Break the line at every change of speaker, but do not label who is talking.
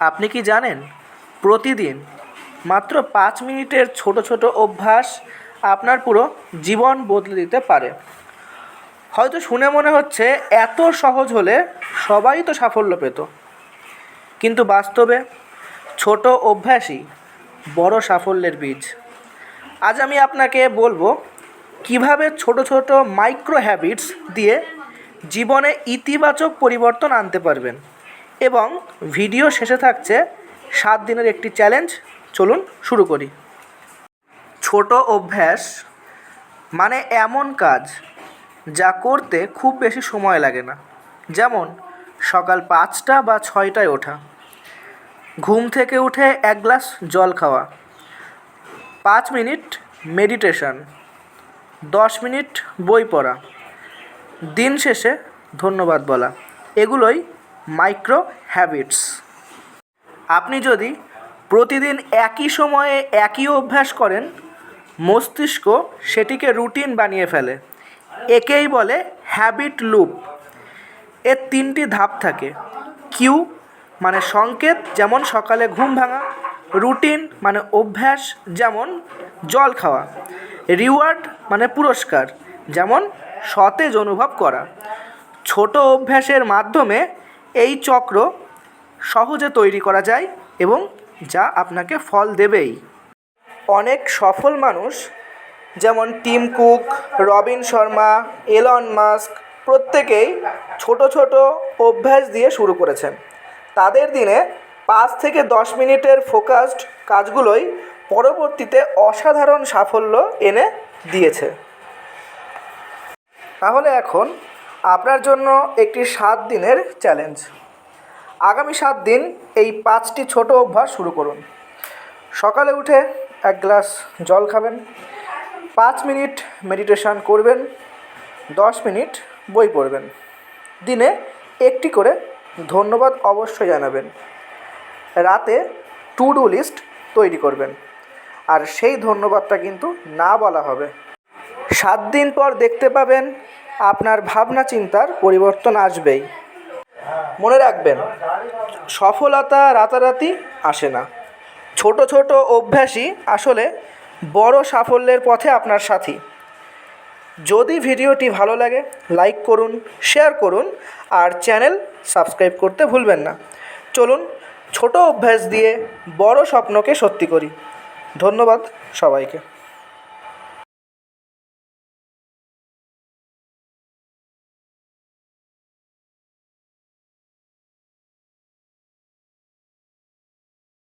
আপনি কি জানেন? প্রতিদিন মাত্র পাঁচ মিনিটের ছোট ছোট অভ্যাস আপনার পুরো জীবন বদলে দিতে পারে। হয়তো শুনে মনে হচ্ছে এত সহজ হলে সবাই তো সাফল্য পেত। কিন্তু বাস্তবে ছোট অভ্যাসই বড় সাফল্যের বীজ। আজ আমি আপনাকে বলব কীভাবে ছোট ছোট মাইক্রো হ্যাবিটস দিয়ে জীবনে ইতিবাচক পরিবর্তন আনতে পারবেন। এবং ভিডিও শেষে থাকছে সাত দিনের একটি চ্যালেঞ্জ চলুন শুরু করি। ছোট অভ্যাস মানে এমন কাজ যা করতে খুব বেশি সময় লাগে না। যেমন, সকাল পাঁচটা বা ছয়টায় ওঠা, ঘুম থেকে উঠে এক গ্লাস জল খাওয়া, পাঁচ মিনিট মেডিটেশন দশ মিনিট বই পড়া, দিন শেষে ধন্যবাদ বলা, এগুলোই মাইক্রো হ্যাবিটস আপনি যদি প্রতিদিন একই সময়ে একই অভ্যাস করেন, মস্তিষ্ক সেটিকে রুটিন বানিয়ে ফেলে। একেই বলে হ্যাবিট লুপ এর তিনটি ধাপ থাকে। কিউ মানে সংকেত, যেমন সকালে ঘুম ভাঙা। রুটিন মানে অভ্যাস, যেমন জল খাওয়া। রিওয়ার্ড মানে পুরস্কার, যেমন সতেজ অনুভব করা। ছোট অভ্যাসের মাধ্যমে এই চক্র সহজে তৈরি করা যায় এবং যা আপনাকে ফল দেবেই। অনেক সফল মানুষ, যেমন Tim Cook, Robin Sharma, Elon Musk, প্রত্যেকেই ছোট ছোট অভ্যাস দিয়ে শুরু করেছেন। তাদের দিনে পাঁচ থেকে দশ মিনিটের ফোকাসড কাজগুলোই পরবর্তীতে অসাধারণ সাফল্য এনে দিয়েছে। তাহলে এখন আপনার জন্য একটি সাত দিনের চ্যালেঞ্জ আগামী সাত দিন এই পাঁচটি ছোট অভ্যাস শুরু করুন। সকালে উঠে এক গ্লাস জল খাবেন, পাঁচ মিনিট মেডিটেশন করবেন, দশ মিনিট বই পড়বেন। দিনে একটি করে ধন্যবাদ অবশ্যই জানাবেন। রাতে টু ডু লিস্ট তৈরি করবেন। আর সেই ধন্যবাদটা কিন্তু না বলা হবে। সাত দিন পর দেখতে পাবেন আপনার ভাবনা চিন্তার পরিবর্তন আসবেই। মনে রাখবেন, সফলতা রাতারাতি আসে না। ছোট ছোট অভ্যাসই আসলে বড় সাফল্যের পথে আপনার সাথী। যদি ভিডিওটি ভালো লাগে, লাইক করুন, শেয়ার করুন, আর চ্যানেল সাবস্ক্রাইব করতে ভুলবেন না। চলুন, ছোট অভ্যাস দিয়ে বড় স্বপ্নকে সত্যি করি। ধন্যবাদ সবাইকে।